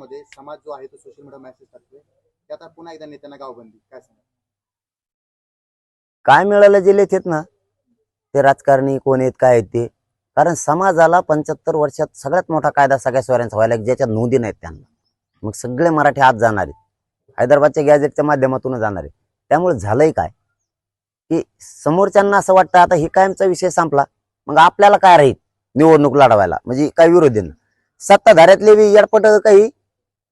मध्ये समाज जो आहे तो सोशल मीडिया मेसेज टाकतोय ते आता पुन्हा एकदा नेत्यांना गावबंदी काय सांगा काय मिळालं जे येत ना ते राजकारणी कोण आहेत काय आहेत ते. कारण समाजाला पंच्याहत्तर वर्षात सगळ्यात मोठा कायदा सगळ्या सोयऱ्यांचा व्हायला ज्याच्यात नोंदी नाहीत त्यांना. मग सगळे मराठी आत जाणार आहेत. हैदराबादच्या गॅजेटच्या माध्यमातून जाणार आहे त्यामुळे झालंय काय? की समोरच्यांना असं वाटतं आता हे कायमचा विषय संपला मग आपल्याला काय राहील निवडणूक लढवायला? म्हणजे काय विरोधींना सत्ताधाऱ्यातले बी एडपट काही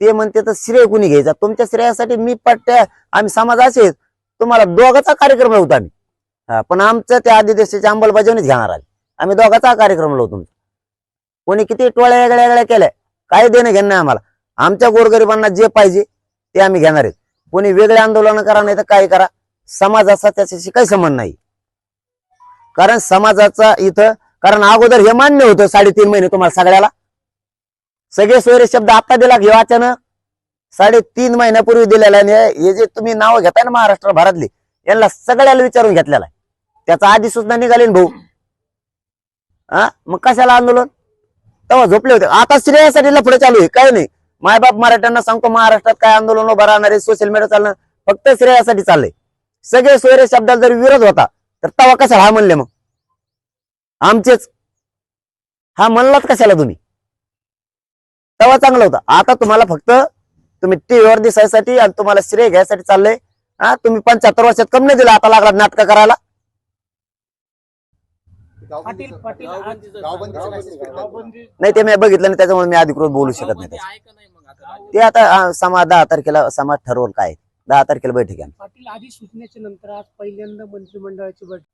ते म्हणते तर श्रेय कुणी घ्यायचा? तुमच्या श्रेयासाठी मी पट्ट्या आम्ही समाज असे तुम्हाला दोघाचा कार्यक्रम लावतो आम्ही. हा, पण आमचं त्या आदिदेशाची अंमलबजावणीच घेणार आहे आम्ही दोघाचा कार्यक्रम लावतो तुमचा. कोणी किती टोळ्या वेगळ्या वेगळ्या केल्या? काय देणं घेणं नाही आम्हाला. आमच्या गोरगरिबांना जे पाहिजे ते आम्ही घेणार आहेत. कोणी वेगळे आंदोलन करा नाही तर काय करा? समाजाचा त्याच्याशी काही संबंध नाही. कारण समाजाचा इथं कारण अगोदर हे मान्य होतं साडेतीन महिने तुम्हाला सगळ्याला. सगळे सोयरे शब्द आता दिला घेऊ अचानक साडेतीन महिन्यापूर्वी दिलेला आणि हे जे तुम्ही नाव घेताय ना महाराष्ट्र भरातली यांना सगळ्याला विचारून घेतलेला आहे. त्याचा आधी सूचना निघाली ना भाऊ. हा मग कशाला आंदोलन? तेव्हा झोपले होते. आता श्रेयासाठी लफडे चालू आहे. काय नाही. मायबाप मराठ्यांना सांगतो महाराष्ट्रात काय आंदोलन उभं राहणार आहे सोशल मीडिया चालणं. फक्त श्रेयासाठी चाललंय. सगळे सोयरे शब्दाला जर विरोध होता तर तेव्हा कशाला हा म्हणले मग? आमचेच. हा म्हणलात कशाला तुम्ही? तेव्हा चांगलं होतं. आता तुम्हाला फक्त तुम्ही टीव्हीवर दिसायसाठी आणि तुम्हाला श्रेय घ्यायसाठी चाललंय. हा तुम्ही पंच्याहत्तर वर्षात कमी नाही दिला आता लागला नाटक करायला. पाटील पाटील नाही ते मी बघितलं नाही त्याच्यामुळे मी अधिकृत बोलू शकत नाही त्याच्यात. आहे का नाही मग आता राज्यात? ते आता हा, समाज दहा तारखेला समाज ठरवलं काय. दहा तारखेला बैठक आहे. पाटील आधी सूचनेच्या नंतर आज पहिल्यांदा मंत्रिमंडळाची बैठक.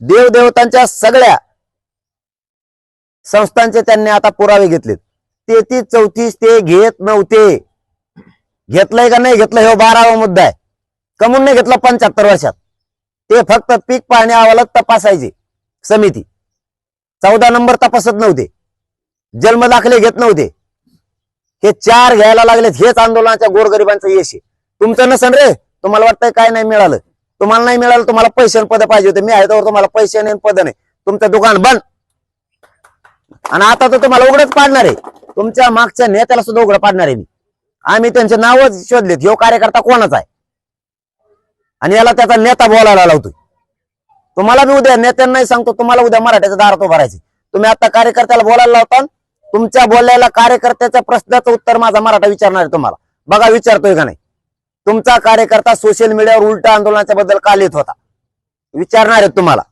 देवदेवतांच्या सगळ्या संस्थांचे त्यांनी आता पुरावे घेतलेत. तेहतीस चौतीस ते घेत नव्हते. घेतलंय का नाही घेतलं हे बारावा मुद्दा आहे. कमून नाही घेतलं पंच्याहत्तर वर्षात. ते फक्त पीक पाहणी अहवालात तपासायचे. समिती. चौदा नंबर तपासत नव्हते. जन्म दाखले घेत नव्हते. हे चार घ्यायला लागलेत हेच आंदोलनाच्या गोरगरिबांचं यश आहे. तुमचं नसन रे. तुम्हाला वाटतंय काय नाही मिळालं. तुम्हाला नाही मिळालं तुम्हाला पैसे पद पाहिजे होते. मी आहे तर तुम्हाला पैसे नाही पद नाही. तुमचं दुकान बंद. आणि आता तर तुम्हाला उघडच पाडणार आहे. तुमच्या मागच्या नेत्याला सुद्धा उघड पाडणार आहे मी. आम्ही त्यांचे नावच शोधलेत. ह्यो कार्यकर्ता कोणाचा आहे? आणि याला त्याचा नेता बोलायला लावतोय. तुम्हाला मी उद्या नेत्यांनाही सांगतो तुम्हाला उद्या मराठ्याच्या दारात उभारायचे तुम्ही आता कार्यकर्त्याला बोलायला लावता तुमच्या बोलायला कार्यकर्त्याच्या प्रश्नाचं उत्तर माझा मराठा विचारणार आहे तुम्हाला. बघा विचारतोय का नाही? तुमचा कार्यकर्ता सोशल मीडियावर उलटा आंदोलनाच्या बद्दल का लिहित होता? विचारणार आहेत तुम्हाला.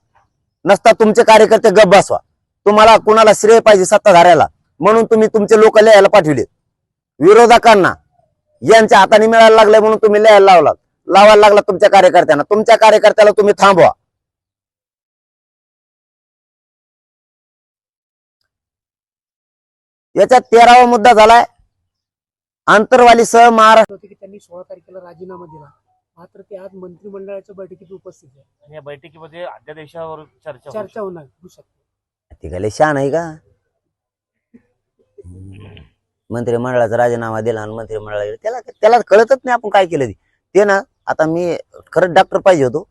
नसता तुमचे कार्यकर्ते गप बसवा. तुम्हाला कुणाला श्रेय पाहिजे सत्ताधाऱ्याला? म्हणून तुम्ही तुमचे लोक लिहायला पाठविले. विरोधकांना यांच्या हाताने मिळायला लागले म्हणून तुम्ही लिहायला लावला लावायला लागला तुमच्या कार्यकर्त्यांना. तुमच्या कार्यकर्त्याला तुम्ही थांबवा. याच्यात तेरावा मुद्दा झालाय. आंतरवालीसह महाराष्ट्र होते की त्यांनी सोळा तारखेला राजीनामा दिला. मात्र ते आज मंत्रिमंडळाच्या बैठकीत उपस्थित आहे आणि या बैठकीमध्ये अध्यादेशावर चर्चा होऊ चर्चा होणार होऊ शकते. ती काय लय शहाण आहे का? मंत्रिमंडळाचा राजीनामा दिला आणि मंत्रिमंडळाला त्याला त्याला कळतच नाही आपण काय केलं ते. ते ना आता मी खरंच डॉक्टर पाहिजे होतो.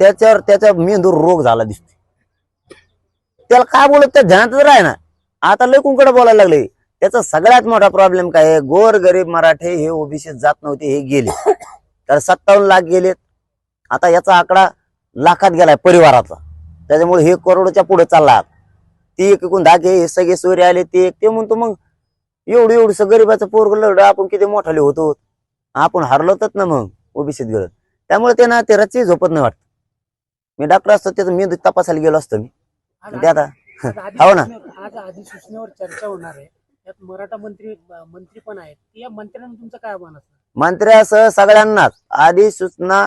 त्याच्यावर त्याचा मेंदूर रोग झाला दिसतो त्याला काय बोलत त्या ध्यानातच राह ना. आता लय कुंकडे बोलायला लागले. त्याचा सगळ्यात मोठा प्रॉब्लेम काय? आहे गोर गरीब मराठे हे ओबीसी जात नव्हते हे गेले. तर सत्तावन्न लाख गेलेत. आता याचा आकडा लाखात गेलाय परिवाराचा. त्याच्यामुळे हे करोडच्या पुढे चालला. ती एक एकूण धाके हे सगळे सोयरे आले ते एक ते म्हणतो मग एवढं एवढं गरीबाचं पोरग लढ आपण किती मोठाले होतो. आपण हरलोतच ना मग ओबीसीत गेलो. त्यामुळे ते ना ते रच्ची झोपत नाही वाटत. मी डॉक्टर असतो त्याचं मेंदू तपासायला गेलो असतो मी. ते आता आज हो ना. आज अधिसूचनेवर चर्चा होणार आहे. त्यात मराठा मंत्री मंत्री पण आहेत. या मंत्र्यांना तुमचं काय आव्हान असणार? मंत्र्यासह सगळ्यांनाच. आधी सूचना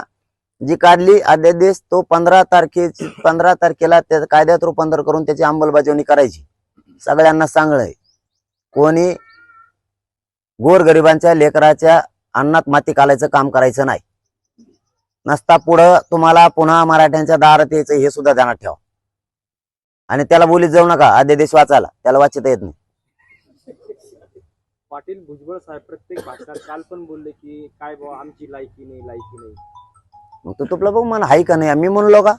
जी काढली अध्यादेश तो पंधरा तारखे पंधरा तारखेला त्या कायद्यात रूपांतर करून त्याची अंमलबजावणी करायची. सगळ्यांना सांगलंय. कोणी गोरगरिबांच्या लेकराच्या अन्नात माती कालायचं काम करायचं नाही. नसता पुढं तुम्हाला पुन्हा मराठ्यांच्या दारात यायचं हे सुद्धा ध्यानात ठेवा. आणि त्याला बोलीत जाऊ नका अध्यादेश वाचायला. त्याला वाचता येत नाही. पाटील भुजबळ साहेब प्रत्येक भाषणात काल पण बोलले की काय बाबा आमची लायकी नाही लायकी नाही. मग तू तुपला बघ मला हाय का नाही? मी म्हणलो का?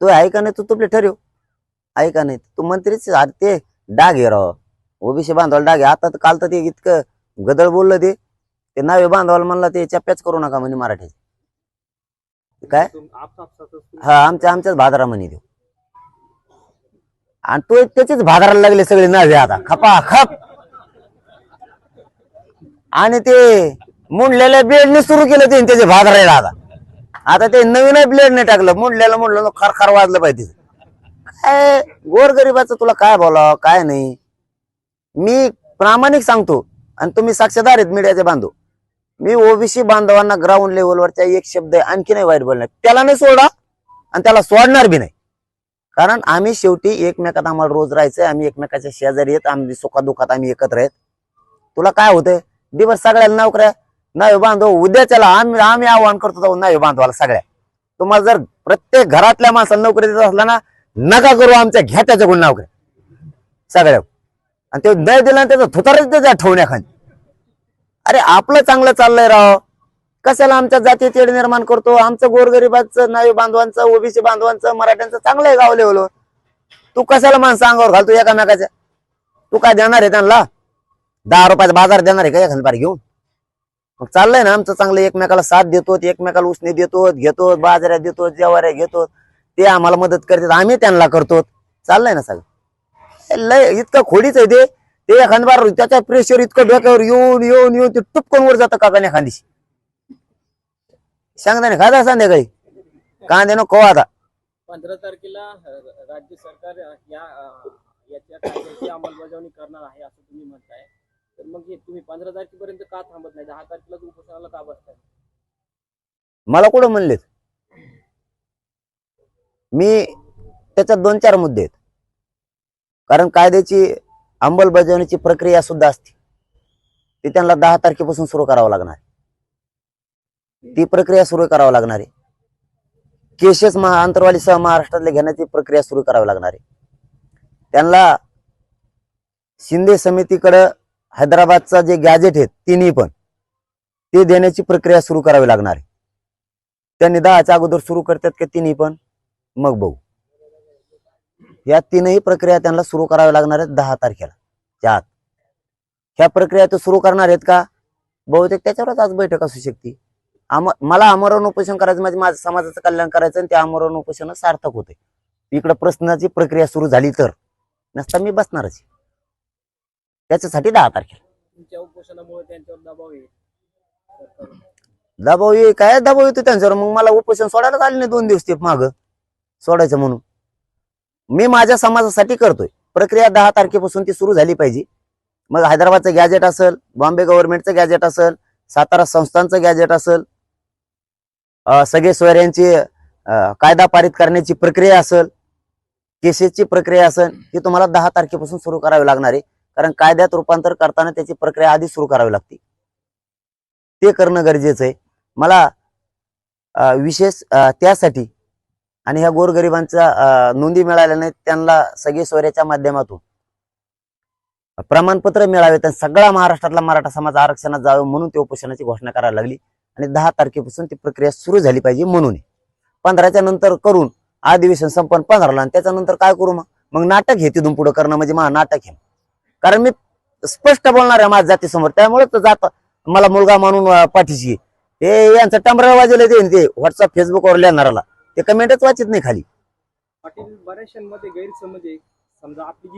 तू आहे का नाही? तू तुपले ठरव. आहे का नाही? तू मंत्रीच ते डाग आहे राव. ओबीसी बांधवाला डागे आता तर काल तर ते इतकं गदळ बोललं ते. ते नावे बांधवाला म्हणला ते चप्प्याच करू नका म्हणे मराठीचे काय? हा आमच्या आमच्याच भादरा म्हणे देऊ आणि तो त्याचेच भादराला लागले सगळे नावे आता. खपा खप आणि ते मुंडलेल्या ब्लेडने सुरू केलं ते त्याचे भाग राहिला आता. आता ते नवीन ब्लेडने टाकलं मुंडल्याला मुंडलं खर खार वाजलं पाहिजे काय गोरगरिबाचं तुला काय बोलावं काय नाही. मी प्रामाणिक सांगतो आणि तुम्ही साक्षीदार आहेत मीडियाचे बांधव. मी ओबीसी बांधवांना ग्राउंड लेवलवरच्या एक शब्द आणखी नाही वाईट बोलणार. त्याला नाही सोडा आणि त्याला सोडणार बी नाही. कारण आम्ही शेवटी एकमेकात आम्हाला रोज राहायचंय आम्ही एकमेकाच्या शेजारी येत आम्ही सुखादुखात आम्ही एकत्र आहेत. तुला काय होतंय? दिवस सगळ्याला नोकऱ्या नाही बांधव उद्याच्याला आम्ही आम्ही आव्हान करतो जाऊन नाही बांधवाला सगळ्या. तुम्हाला जर प्रत्येक घरातल्या माणसाला नोकरी देत असला ना नका करू आमच्या घ्या त्याच्याकडून नोकरी सगळ्या. आणि ते नाही दिला त्याचा थुतारच त्याच्या ठेवण्याखाली. अरे आपलं चांगलं चाललंय राव. कशाला आमच्या जाती तेढ निर्माण करतो? आमचं गोरगरिबाचं नावी बांधवांचं ओबीसी बांधवांचं मराठ्यांचं चांगलं आहे गाव लेवलवर तू कशाला माणसं अंगावर घालतो एकामेकाच्या? तू काय देणार आहे त्यांना? दहा रुपयाचा बाजार देणार आहे का एखाद्या घेऊन? मग चाललंय ना आमचं चांगलं एकमेकाला साथ देतो एकमेकाला उसने देतो घेतो बाजाऱ्या देतो जेवाऱ्या घेतो ते आम्हाला मदत करतात आम्ही त्यांना करतो चाललंय ना सगळं. लय इतकं खोडीच आहे ते. ते एखाद्या त्याच्या प्रेशर इतकं डोक्यावर येऊन येऊन येऊन ते टुपकन वर जातं काकाने एखादीशी. सांगता नाही खादा संध्याकाळी? कांदे नको आता. पंधरा तारखेला राज्य सरकार या याच्या अंमलबजावणी करणार आहे असं तुम्ही म्हणताय. तर मग हे तुम्ही पंधरा तारखेपर्यंत का थांबत नाही? दहा तारखेला उपोषणाला का बसताय? मला कुठं म्हणलेत? मी त्याच्यात दोन चार मुद्दे आहेत. कारण कायद्याची अंमलबजावणीची प्रक्रिया सुद्धा असते. ती त्यांना दहा तारखेपासून सुरू करावं लागणार आहे. ती प्रक्रिया सुरू करावं लागणार आहे. केसेस महा आंतरवालीसह महाराष्ट्रातले घेण्याची प्रक्रिया सुरू करावी लागणार आहे. त्यांना शिंदे समितीकडं हैदराबादचा जे गॅजेट आहेत तिन्ही पण ते देण्याची प्रक्रिया सुरू करावी लागणार आहे. त्यांनी दहाच्या अगोदर सुरू करतात का तिन्ही पण? मग बघू. या तीनही प्रक्रिया त्यांना सुरू कराव्या लागणार आहेत दहा तारखेला. त्यात ह्या प्रक्रिया ते सुरू करणार आहेत का? बहुतेक त्याच्यावरच आज बैठक असू शकते. आम मला आमरण उपोषण करायचं म्हणजे माझ्या समाजाचं कल्याण करायचं आणि त्या आमरण उपोषण सार्थक होते इकडं प्रश्नाची प्रक्रिया सुरू झाली तर. नसता मी बसणारच आहे. त्याच्यासाठी दहा तारखेला. तुमच्या उपोषणामुळे त्यांच्यावर दबाव येईल. दबाव ये काय दबाव येतो त्यांच्यावर? मग मला उपोषण सोडायला आले नाही दोन दिवस ते माग सोडायचं म्हणून. मी माझ्या समाजासाठी करतोय. प्रक्रिया दहा तारखेपासून ती सुरू झाली पाहिजे. मग हैदराबादचं गॅजेट असेल बॉम्बे गव्हर्नमेंटचं गॅजेट असेल सातारा संस्थांचं गॅजेट असेल सगळे सोयऱ्यांची कायदा पारित करण्याची प्रक्रिया असेल केसेसची प्रक्रिया असेल ही तुम्हाला दहा तारखेपासून सुरू करावी लागणार आहे. कारण कायद्यात रूपांतर करताना त्याची प्रक्रिया आधी सुरू करावी लागते. ते करणं गरजेचं आहे. मला विशेष त्यासाठी आणि ह्या गोरगरिबांच्या नोंदी मिळाल्या नाहीत त्यांना सगळे सोयऱ्याच्या माध्यमातून प्रमाणपत्र मिळावे आणि सगळा महाराष्ट्रातला मराठा समाज आरक्षणात जावं म्हणून ते उपोषणाची घोषणा करायला लागली आणि दहा तारखेपासून ती प्रक्रिया सुरू झाली पाहिजे म्हणून. पंधराच्या नंतर करून अधिवेशन संपन्न पंधराला आणि त्याच्यानंतर काय करू मग? मग नाटक हे तिथून पुढे करणं म्हणजे महा नाटक हे. कारण मी स्पष्ट बोलणार आहे माझ्या जातीसमोर. त्यामुळे तर जात मला मुलगा म्हणून पाठीशी हे यांचं टमरा वाजवलं ते ते व्हॉट्सअप फेसबुकवर लिहिणाराला ते कमेंटच वाचित नाही खाली. पाटील बऱ्याचशांमध्ये गैरसमज आहे. समजा आपली जी